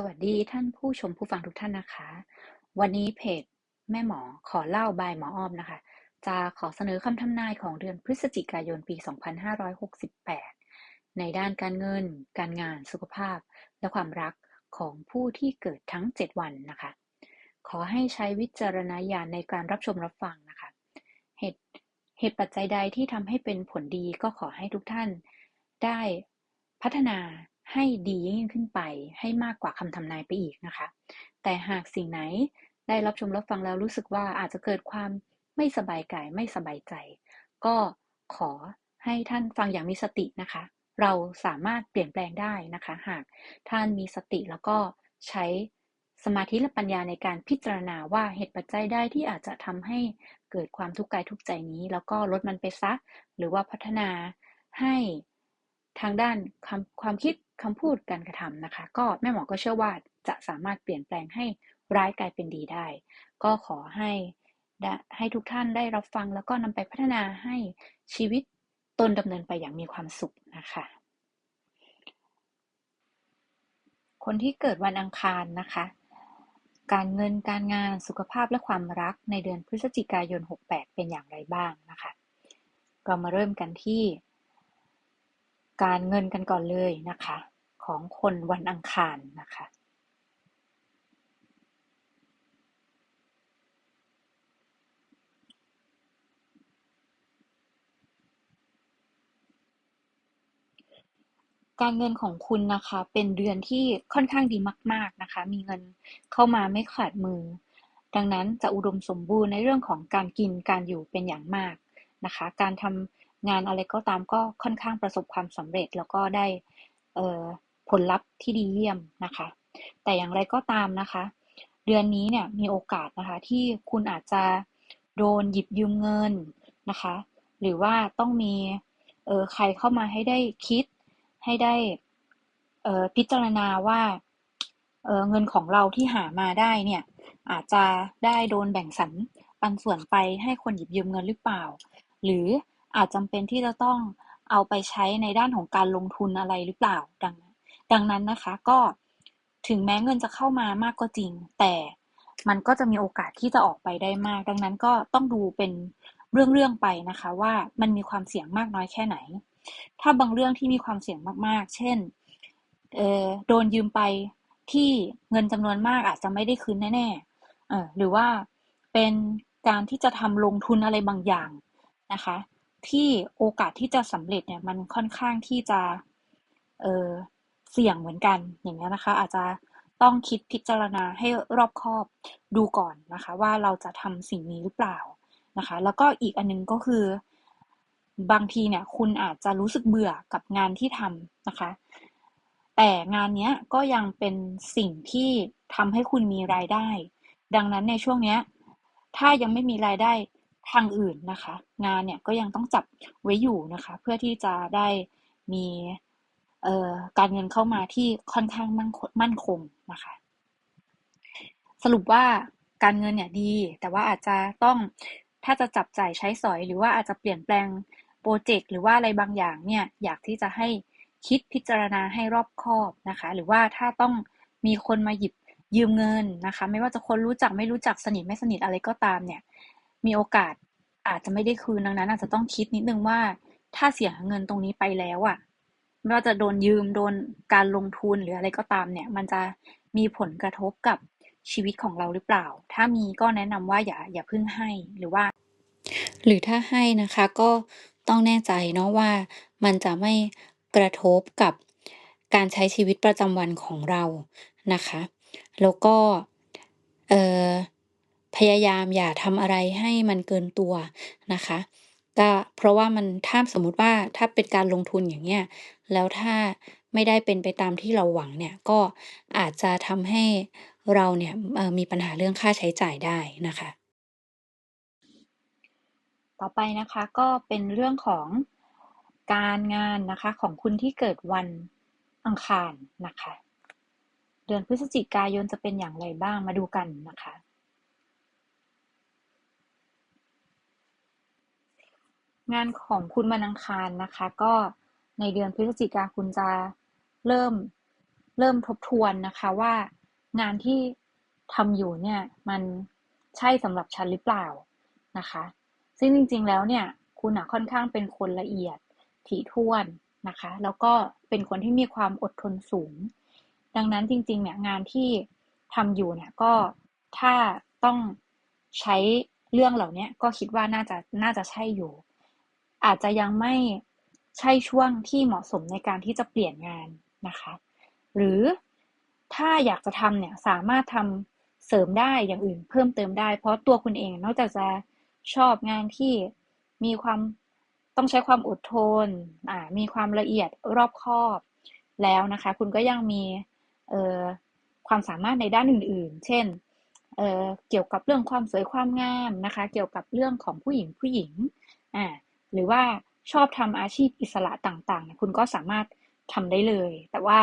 สวัสดีท่านผู้ชมผู้ฟังทุกท่านนะคะ วันนี้เพจแม่หมอขอเล่าบายหมออ้อมนะคะ จะขอเสนอคำทำนายของเดือนพฤศจิกายนปี 2568 ในด้านการเงิน การงานสุขภาพ และความรักของผู้ที่เกิดทั้ง 7 วันนะคะ ขอให้ใช้วิจารณญาณในการรับชมรับฟังนะคะ เหตุเหตุปัจจัยใดที่ทำให้เป็นผลดีก็ขอให้ทุกท่านได้พัฒนา ให้ดียิ่งขึ้นไป ให้มากกว่าคำทำนายไปอีกนะคะ แต่หากสิ่งไหนได้รับชมรับฟังแล้วรู้สึกว่าอาจจะเกิดความไม่สบายกายไม่สบายใจ ก็ขอให้ท่านฟังอย่างมีสตินะคะ เราสามารถเปลี่ยนแปลงได้นะคะ หากท่านมีสติแล้วก็ใช้สมาธิและปัญญาในการพิจารณาว่าเหตุปัจจัยได้ที่อาจจะทำให้เกิดความทุกข์กายทุกใจนี้ แล้วก็ลดมันไปซะหรือว่าพัฒนาให้ทางด้านความความคิด คำพูดการกระทำนะคะ ก็แม่หมอก็เชื่อว่าจะสามารถเปลี่ยนแปลงให้ร้ายกลายเป็นดีได้ ก็ขอให้ให้ทุกท่านได้รับฟังแล้วก็นำไปพัฒนาให้ชีวิตตนดำเนินไปอย่างมีความสุขนะคะ คนที่เกิดวันอังคารนะคะ การเงินการงานสุขภาพและความรักในเดือนพฤศจิกายน 68 เป็นอย่างไรบ้างนะคะเรามาเริ่มกันที่ การเงินกันก่อนเลยนะคะ ของคนวันอังคารนะคะการเงินของคุณนะคะ เป็นเดือนที่ค่อนข้างดีมาก ๆนะคะ มีเงินเข้ามาไม่ขาดมือ ดังนั้นจะอุดมสมบูรณ์ในเรื่องของการกินการอยู่เป็นอย่างมากนะคะ การทำงานอะไรก็ตามก็ค่อนข้างประสบความสำเร็จแล้วก็ได้ ผลลัพธ์ที่ดีเยี่ยมนะคะ แต่อย่างไรก็ตามนะคะ เดือนนี้เนี่ยมีโอกาสนะคะที่คุณอาจจะโดนหยิบยืมเงินนะคะ หรือว่าต้องมีเออใครเข้ามาให้ได้คิดให้ได้เออพิจารณาว่าเออเงินของเราที่หามาได้เนี่ยอาจจะได้โดนแบ่งสรรปันส่วนไปให้คนหยิบยืมเงินหรือเปล่า หรืออาจจำเป็นที่จะต้องเอาไปใช้ในด้านของการลงทุนอะไรหรือเปล่าดังนั้น ดังนั้นนะคะก็ถึงแม้เงินจะเข้ามามากก็จริง แต่มันก็จะมีโอกาสที่จะออกไปได้มาก ดังนั้นก็ต้องดูเป็นเรื่องๆไปนะคะ ว่ามันมีความเสี่ยงมากน้อยแค่ไหน ถ้าบางเรื่องที่มีความเสี่ยงมากๆ เช่นเออโดนยืมไปที่เงินจำนวนมากอาจจะไม่ได้คืนแน่ๆเออหรือว่าเป็นการที่จะทำลงทุนอะไรบางอย่างนะคะ ที่โอกาสที่จะสำเร็จเนี่ยมันค่อนข้างที่จะ เออ เสี่ยงเหมือนกันอย่างนี้นะคะ อาจจะต้องคิดพิจารณาให้รอบคอบดูก่อนนะคะ ว่าเราจะทำสิ่งนี้หรือเปล่านะคะ แล้วก็อีกอันนึงก็คือบางทีเนี่ยคุณอาจจะรู้สึกเบื่อกับงานที่ทำนะคะ แต่งานนี้ก็ยังเป็นสิ่งที่ทำให้คุณมีรายได้ ดังนั้นในช่วงนี้ถ้ายังไม่มีรายได้ทางอื่นนะคะ งานเนี่ยก็ยังต้องจับไว้อยู่นะคะ เพื่อที่จะได้มี การเงินเข้ามาที่ค่อนข้างมั่นคงนะคะ สรุปว่าการเงินเนี่ยดี แต่ว่าอาจจะต้องถ้าจะจับจ่ายใช้สอยหรือว่าอาจจะเปลี่ยนแปลงโปรเจกต์หรือว่าอะไรบางอย่างเนี่ยอยากที่จะให้คิดพิจารณาให้รอบคอบนะคะ หรือว่าถ้าต้องมีคนมาหยิบยืมเงินนะคะ ไม่ว่าจะคนรู้จักไม่รู้จักสนิทไม่สนิทอะไรก็ตามเนี่ย มีโอกาสอาจจะไม่ได้คืนดังนั้น อาจจะต้องคิดนิดนึงว่า ถ้าเสียเงินตรงนี้ไปแล้วอะ่ะ ไม่ว่าจะโดนยืมโดนการลงทุนหรืออะไรก็ตามเนี่ย มันจะมีผลกระทบกับชีวิตของเราหรือเปล่า ถ้ามีก็แนะนำว่าอย่าอย่าพึ่งให้หรือว่า หรือถ้าให้นะคะก็ต้องแน่ใจเนาะว่ามันจะไม่กระทบกับการใช้ชีวิตประจำวันของเรานะคะ แล้วก็เอ่อพยายามอย่าทำอะไรให้มันเกินตัวนะคะ ก็เพราะว่ามัน ถ้าสมมุติว่า ถ้าเป็นการลงทุน อย่างเงี้ย แล้วถ้าไม่ได้เป็นไปตามที่เราหวังเนี่ย ก็อาจจะทำให้เราเนี่ยมีปัญหาเรื่องค่าใช้จ่ายได้นะคะ ต่อไปนะคะ ก็เป็นเรื่องของการงานนะคะ ของคุณที่เกิดวันอังคารนะคะ เดือนพฤศจิกายนจะเป็นอย่างไรบ้าง มาดูกันนะคะ งานของคุณวันอังคารนะคะ ก็ในเดือนพฤศจิกาคุณจะเริ่มเริ่มทบทวนนะคะว่างานที่ทำอยู่เนี่ยมันใช่สำหรับฉันหรือเปล่านะคะ ซึ่งจริงๆแล้วเนี่ยคุณอะค่อนข้างเป็นคนละเอียดถี่ถ้วนนะคะ แล้วก็เป็นคนที่มีความอดทนสูง ดังนั้นจริงๆเนี่ยงานที่ทำอยู่เนี่ยก็ถ้าต้องใช้เรื่องเหล่านี้ก็คิดว่าน่าจะน่าจะใช่อยู่ อาจจะยังไม่ใช่ช่วงที่เหมาะสมในการที่จะเปลี่ยนงานนะคะ หรือถ้าอยากจะทำเนี่ยสามารถทำเสริมได้อย่างอื่นเพิ่มเติมได้ เพราะตัวคุณเองนอกจากจะชอบงานที่มีความต้องใช้ความอดทนอ่ามีความละเอียดรอบคอบแล้วนะคะ คุณก็ยังมีเอ่อความสามารถในด้านอื่น ๆ เช่นเอ่อเกี่ยวกับเรื่องความสวยความงามนะคะ เกี่ยวกับเรื่องของผู้หญิงผู้หญิงอ่า หรือว่าชอบทำอาชีพอิสระต่างๆเนี่ยคุณก็สามารถทำได้เลย แต่ว่า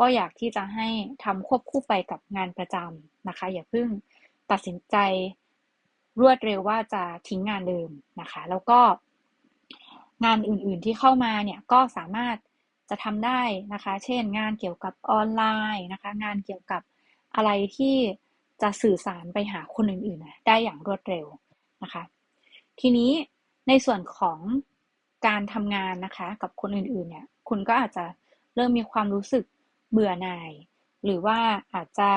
ก็อยากที่จะให้ทำควบคู่ไปกับงานประจำนะคะ อย่าเพิ่งตัดสินใจรวดเร็วว่าจะทิ้งงานเดิมนะคะ แล้วก็งานอื่นๆที่เข้ามาเนี่ยก็สามารถจะทำได้นะคะ เช่น งานเกี่ยวกับออนไลน์นะคะ งานเกี่ยวกับอะไรที่จะสื่อสารไปหาคนอื่นๆ ได้อย่างรวดเร็วนะคะ ทีนี้ ในส่วนของการทำงานนะคะ กับคนอื่นๆ เนี่ย คุณก็อาจจะเริ่มมีความรู้สึกเบื่อหน่าย หรือว่าอาจจะ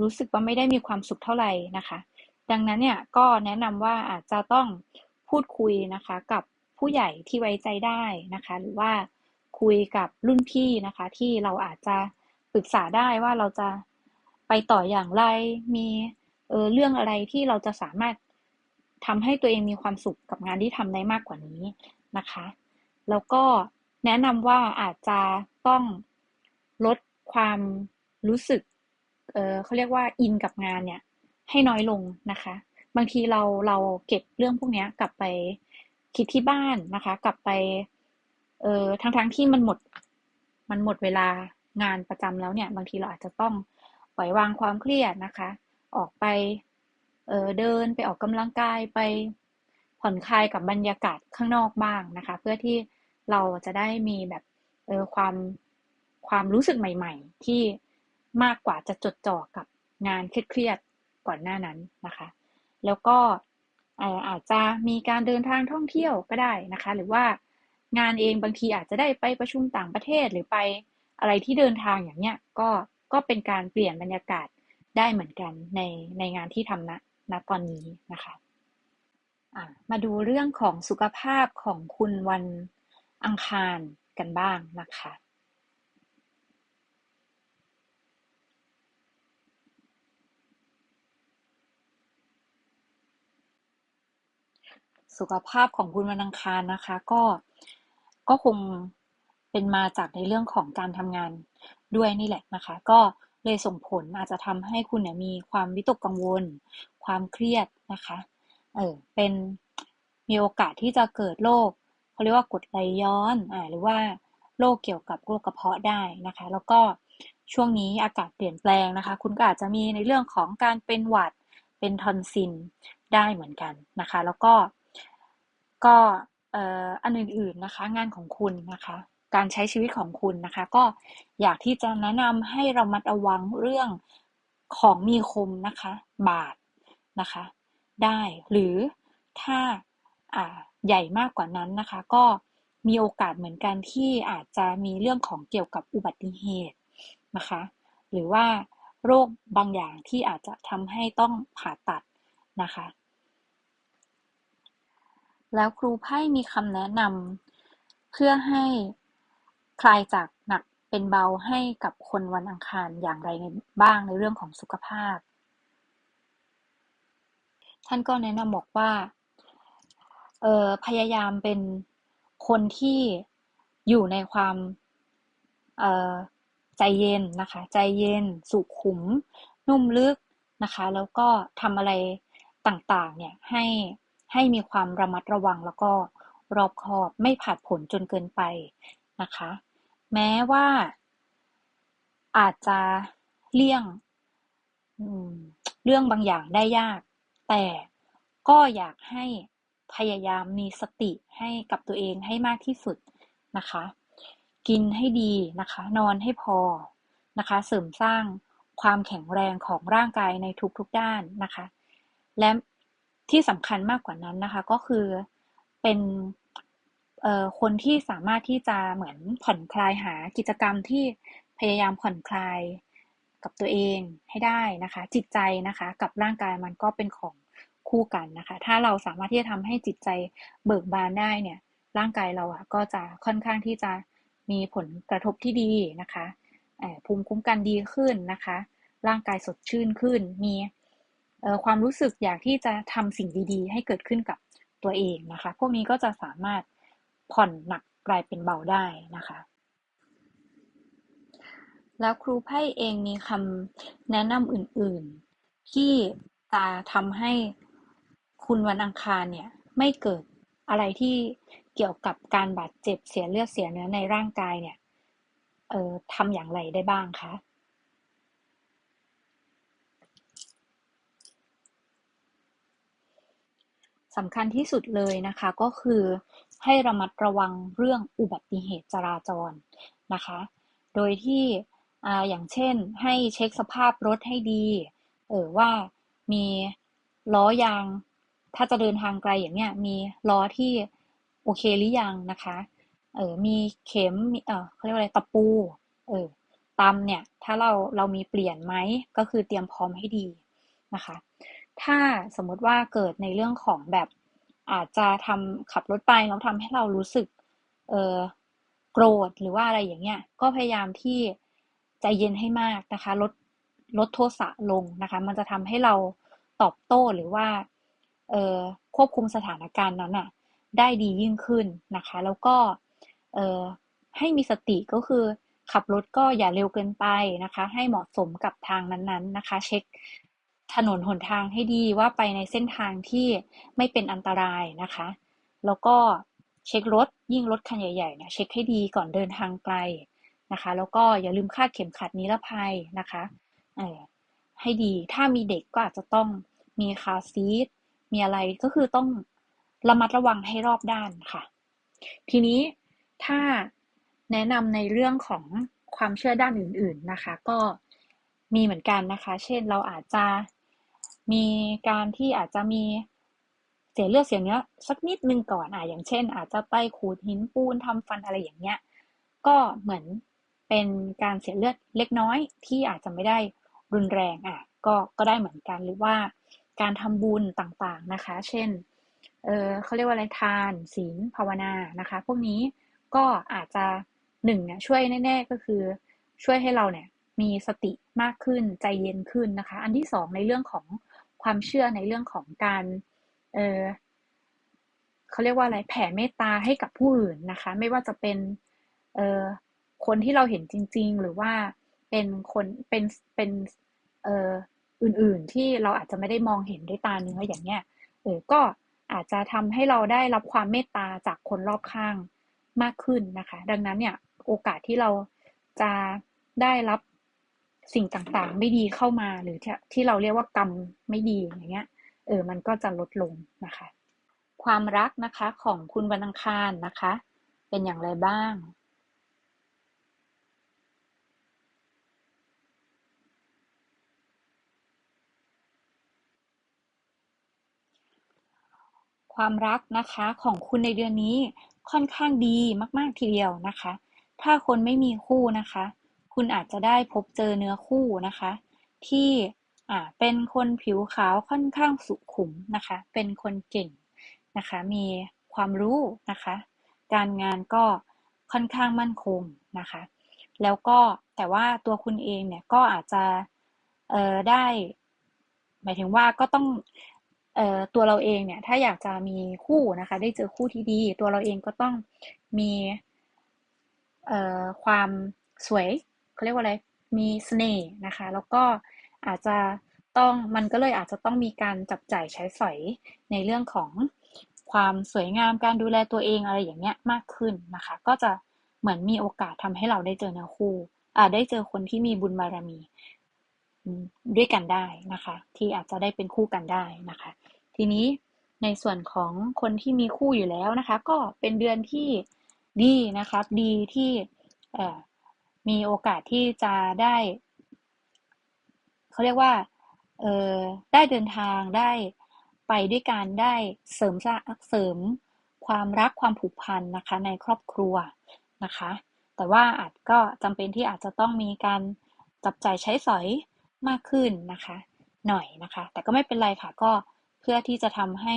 รู้สึกว่าไม่ได้มีความสุขเท่าไหร่นะคะ ดังนั้นเนี่ยก็แนะนำว่าอาจจะต้องพูดคุยนะคะ กับผู้ใหญ่ที่ไว้ใจได้นะคะ หรือว่าคุยกับรุ่นพี่นะคะ ที่เราอาจจะปรึกษาได้ว่าเราจะไปต่ออย่างไรมีเออเรื่องอะไรที่เราจะสามารถ ทำให้ตัวเองมีความสุขกับงานที่ทำได้มากกว่านี้นะคะ แล้วก็แนะนำว่าอาจจะต้องลดความรู้สึกเออเขาเรียกว่าอินกับงานเนี่ยให้น้อยลงนะคะ บางทีเราเราเก็บเรื่องพวกนี้กลับไปคิดที่บ้านนะคะ กลับไปเออทั้งทั้งที่มันหมดมันหมดเวลางานประจำแล้วเนี่ย บางทีเราอาจจะต้องปล่อยวางความเครียดนะคะ ออกไป เออเดินไปออกกำลังกายไปผ่อนคลายกับบรรยากาศข้างนอกบ้างนะคะ เพื่อที่เราจะได้มีแบบเออความความรู้สึกใหม่ๆ ที่มากกว่าจะจดจ่อกับงานเครียดๆก่อนหน้านั้นนะคะ แล้วก็อาจจะมีการเดินทางท่องเที่ยวก็ได้นะคะ หรือว่างานเองบางทีอาจจะได้ไปประชุมต่างประเทศหรือไปอะไรที่เดินทางอย่างเนี้ยก็ก็เป็นการเปลี่ยนบรรยากาศได้เหมือนกันในในงานที่ทำณ ณตอนนี้นะคะมาดูเรื่องของสุขภาพของคุณวันอังคารกันบ้างนะคะ สุขภาพของคุณวันอังคารนะคะ ก็ก็คงเป็นมาจากในเรื่องของการทำงานด้วยนี่แหละนะคะ ก็ เลยส่งผลอาจจะทำให้คุณเนี่ยมีความวิตกกังวล ความเครียดนะคะเออเป็นมีโอกาสที่จะเกิดโรคเขาเรียกว่ากดไหลย้อนอ่าหรือว่าโรคเกี่ยวกับโรคกระเพาะได้นะคะ แล้วก็ช่วงนี้อากาศเปลี่ยนแปลงนะคะ คุณก็อาจจะมีในเรื่องของการเป็นหวัดเป็นทอนซิลได้เหมือนกันนะคะ แล้วก็ก็อันอื่นๆนะคะ งานของคุณนะคะ การใช้ชีวิตของคุณนะคะ ก็อยากที่จะแนะนำให้เรามัดระวังเรื่องของมีคมนะคะ บาดนะคะ ได้หรือถ้าใหญ่มากกว่านั้นนะคะ ก็มีโอกาสเหมือนกันที่อาจจะมีเรื่องของเกี่ยวกับอุบัติเหตุนะคะ หรือว่าโรคบางอย่างที่อาจจะทำให้ต้องผ่าตัดนะคะ แล้วครูไพ่มีคำแนะนำเพื่อให้ คลายจากหนักเป็นเบาให้กับคนวันอังคารอย่างไรบ้างในเรื่องของสุขภาพ ท่านก็แนะนำบอกว่าเออพยายามเป็นคนที่อยู่ในความเออใจเย็นนะคะ ใจเย็น สุขุม นุ่มลึกนะคะ แล้วก็ทำอะไรต่างๆเนี่ยให้ให้มีความระมัดระวังแล้วก็รอบคอบไม่ผาดผลจนเกินไปนะคะ แม้ว่า อาจจะเลี่ยงเรื่องบางอย่างได้ยาก แต่ก็อยากให้พยายามมีสติให้กับตัวเองให้มากที่สุดนะคะ กินให้ดีนะคะ นอนให้พอนะคะ เสริมสร้างความแข็งแรงของร่างกายในทุกๆด้านนะคะ และที่สำคัญมากกว่านั้นนะคะ ก็คือเป็น คนที่สามารถที่จะเหมือนผ่อนคลายหากิจกรรมที่พยายามผ่อนคลายกับตัวเองให้ได้นะคะ จิตใจนะคะ กับร่างกายมันก็เป็นของคู่กันนะคะ ถ้าเราสามารถที่จะทำให้จิตใจเบิกบานได้เนี่ย ร่างกายเราอะก็จะค่อนข้างที่จะมีผลกระทบที่ดีนะคะภูมิคุ้มกันดีขึ้นนะคะ ร่างกายสดชื่นขึ้น มีความรู้สึกอยากที่จะทำสิ่งดี ๆ ให้เกิดขึ้นกับตัวเองนะคะ พวกนี้ก็จะสามารถ ผ่อนหนักกลายเป็นเบาได้นะคะ แล้วครูไพ่เองมีคำแนะนำอื่นๆ ที่จะทำให้คุณวันอังคารเนี่ยไม่เกิดอะไรที่เกี่ยวกับการบาดเจ็บเสียเลือดเสียเนื้อในร่างกายเนี่ยเอ่อทำอย่างไรได้บ้างคะ สำคัญที่สุดเลยนะคะก็คือให้ระมัดระวังเรื่องอุบัติเหตุจราจรนะคะ โดยที่อย่างเช่นให้เช็คสภาพรถให้ดีเออว่ามีล้อยาง ถ้าจะเดินทางไกลอย่างเนี้ยมีล้อที่โอเคหรือยังนะคะเออมีเข็มเออเขาเรียกว่าอะไรตะปูเออตำเนี่ยถ้าเราเรามีเปลี่ยนไหมก็คือเตรียมพร้อมให้ดีนะคะ ถ้าสมมติว่าเกิดในเรื่องของแบบอาจจะทำขับรถไปแล้วทำให้เรารู้สึกเออโกรธหรือว่าอะไรอย่างเงี้ยก็พยายามที่ใจเย็นให้มากนะคะลดลดโทสะลงนะคะ มันจะทำให้เราตอบโต้หรือว่าเออควบคุมสถานการณ์นั้นอะได้ดียิ่งขึ้นนะคะ แล้วก็เออให้มีสติก็คือขับรถก็อย่าเร็วเกินไปนะคะ ให้เหมาะสมกับทางนั้นๆนะคะ เช็ค ถนนหนทางให้ดีว่าไปในเส้นทางที่ไม่เป็นอันตรายนะคะ แล้วก็เช็ครถยิ่งรถคันใหญ่ๆเนี่ยเช็คให้ดีก่อนเดินทางไกลนะคะ แล้วก็อย่าลืมคาดเข็มขัดนิรภัยนะคะให้ดีถ้ามีเด็กก็อาจจะต้องมีคาซีทมีอะไรก็คือต้องระมัดระวังให้รอบด้านค่ะ ทีนี้ถ้าแนะนำในเรื่องของความเชื่อด้านอื่น ๆนะคะ ก็มีเหมือนกันนะคะ เช่นเราอาจจะ มีการที่อาจจะมีเสียเลือดเสียเนื้อสักนิดนึงก่อนอะอย่างเช่น อาจจะไปขูดหินปูนทำฟันอะไรอย่างเงี้ยก็เหมือนเป็นการเสียเลือดเล็กน้อยที่อาจจะไม่ได้รุนแรงอะก็ก็ได้เหมือนกันหรือว่าการทำบุญต่างๆนะคะ เช่นเออเขาเรียกว่าอะไรทานศีลภาวนานะคะ พวกนี้ก็อาจจะหนึ่งเนี่ยช่วยแน่ ๆ ก็คือช่วยให้เราเนี่ยมีสติมากขึ้นใจเย็นขึ้นนะคะ อันที่สองในเรื่องของ ความเชื่อในเรื่องของการเออเขาเรียกว่าอะไรแผ่เมตตาให้กับผู้อื่นนะคะ ไม่ว่าจะเป็นเออคนที่เราเห็นจริง ๆ หรือว่าเป็นคนเป็นเป็นเอออื่นๆ ที่เราอาจจะไม่ได้มองเห็นด้วยตาเนื้ออย่างเงี้ยเออก็อาจจะทำให้เราได้รับความเมตตาจากคนรอบข้างมากขึ้นนะคะ ดังนั้นเนี่ยโอกาสที่เราจะได้รับ สิ่งต่างๆ ไม่ดีเข้ามาหรือที่เราเรียกว่ากรรมไม่ดีอย่างเงี้ยเออมันก็จะลดลงนะคะ ความรักนะคะของคุณวันอังคารนะคะ เป็นอย่างไรบ้างความรักนะคะของคุณในเดือนนี้ค่อนข้างดีมาก ๆ ทีเดียวนะคะ ถ้าคนไม่มีคู่นะคะ คุณอาจจะได้พบเจอเนื้อคู่นะคะ ที่อ่าเป็นคนผิวขาวค่อนข้างสุขุมนะคะ เป็นคนเก่งนะคะ มีความรู้นะคะ การงานก็ค่อนข้างมั่นคงนะคะ แล้วก็แต่ว่าตัวคุณเองเนี่ยก็อาจจะเออได้ หมายถึงว่าก็ต้องตัวเราเองเนี่ยถ้าอยากจะมีคู่นะคะ ได้เจอคู่ที่ดี ตัวเราเองก็ต้องมีความสวย เขาเรียกว่าอะไรมีเสน่ห์นะคะ แล้วก็อาจจะต้องมันก็เลยอาจจะต้องมีการจับจ่ายใช้สอยในเรื่องของความสวยงามการดูแลตัวเองอะไรอย่างเงี้ยมากขึ้นนะคะ ก็จะเหมือนมีโอกาสทำให้เราได้เจอเนื้อคู่อ่าได้เจอคนที่มีบุญบารมีด้วยกันได้นะคะ ที่อาจจะได้เป็นคู่กันได้นะคะ ทีนี้ในส่วนของคนที่มีคู่อยู่แล้วนะคะ ก็เป็นเดือนที่ดีนะคะ ดีที่ มีโอกาสที่จะได้เขาเรียกว่าเออได้เดินทางได้ไปด้วยกันได้เสริมสร้างเสริมความรักความผูกพันนะคะ ในครอบครัวนะคะ แต่ว่าอาจก็จำเป็นที่อาจจะต้องมีการจับจ่ายใช้สอยมากขึ้นนะคะ หน่อยนะคะ แต่ก็ไม่เป็นไรค่ะก็เพื่อที่จะทำให้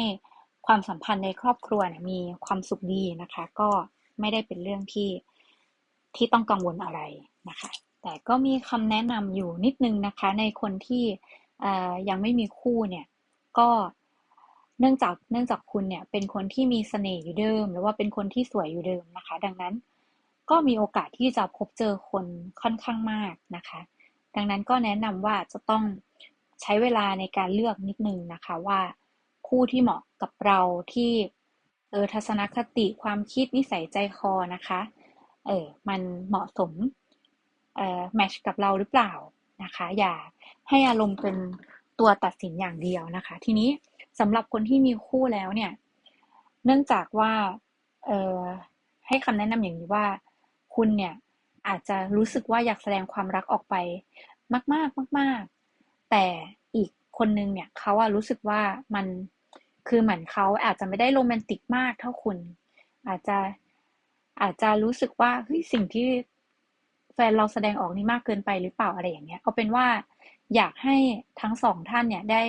ความสัมพันธ์ในครอบครัวมีความสุขดีนะคะ ก็ไม่ได้เป็นเรื่องที่ ที่ต้องกังวลอะไรนะคะ แต่ก็มีคำแนะนำอยู่นิดนึงนะคะ ในคนที่ยังไม่มีคู่เนี่ย ก็เนื่องจากเนื่องจากคุณเนี่ยเป็นคนที่มีเสน่ห์อยู่เดิม หรือว่าเป็นคนที่สวยอยู่เดิมนะคะ ดังนั้นก็มีโอกาสที่จะพบเจอคนค่อนข้างมากนะคะ ดังนั้นก็แนะนำว่าจะต้องใช้เวลาในการเลือกนิดนึงนะคะว่าคู่ที่เหมาะกับเราที่เออทัศนคติความคิดนิสัยใจคอนะคะ เออมันเหมาะสมเอ่อแมชกับเราหรือเปล่านะคะ อย่าให้อารมณ์เป็นตัวตัดสินอย่างเดียวนะคะ ทีนี้สำหรับคนที่มีคู่แล้วเนี่ย เนื่องจากว่าเอ่อให้คำแนะนำอย่างนี้ว่า คุณเนี่ยอาจจะรู้สึกว่าอยากแสดงความรักออกไปมาก ๆ มาก ๆ แต่อีกคนนึงเนี่ยเขาอะรู้สึกว่ามันคือเหมือนเขาอาจจะไม่ได้โรแมนติกมากเท่าคุณ อาจจะ อาจจะรู้สึกว่าเฮ้ยสิ่งที่แฟนเราแสดงออกนี่มากเกินไปหรือเปล่าอะไรอย่างเงี้ยเอาเป็นว่าอยากให้ทั้งสองท่านเนี่ยได้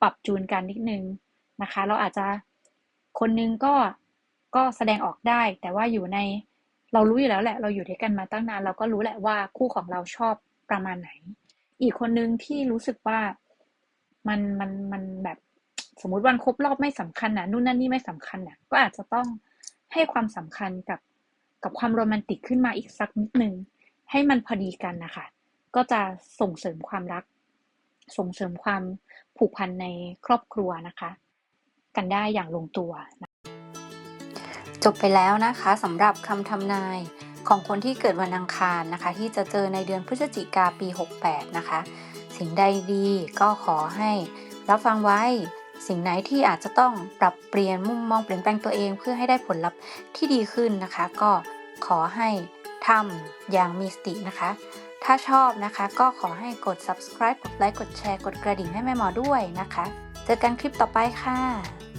ปรับจูนกันนิดนึงนะคะ เราอาจจะคนนึงก็ก็แสดงออกได้ แต่ว่าอยู่ในเรารู้อยู่แล้วแหละ เราอยู่ด้วยกันมาตั้งนาน เราก็รู้แหละว่าคู่ของเราชอบประมาณไหน อีกคนนึงที่รู้สึกว่ามันมันมันแบบสมมุติวันครบรอบไม่สำคัญนะนู่นนั่นนี่ไม่สำคัญนะก็อาจจะต้อง ให้ความสำคัญกับกับความโรแมนติกขึ้นมาอีกสักนิดนึงให้มันพอดีกันนะคะก็จะส่งเสริมความรัก ส่งเสริมความผูกพันในครอบครัวนะคะ กันได้อย่างลงตัวจบไปแล้วนะคะสำหรับคำทำนายของคนที่เกิดวันอังคารนะคะ ที่จะเจอในเดือนพฤศจิกาปี 68 นะคะ สิ่งใดดีก็ขอให้รับฟังไว้ สิ่งไหนที่อาจจะต้องปรับเปลี่ยนมุมมองเปลี่ยนแปลงตัวเองเพื่อให้ได้ผลลัพธ์ที่ดีขึ้นนะคะ ก็ขอให้ทำอย่างมีสตินะคะ ถ้าชอบนะคะก็ขอให้กด subscribe กดไลค์กดแชร์ กดกระดิ่งให้แม่หมอด้วยนะคะ เจอกันคลิปต่อไปค่ะ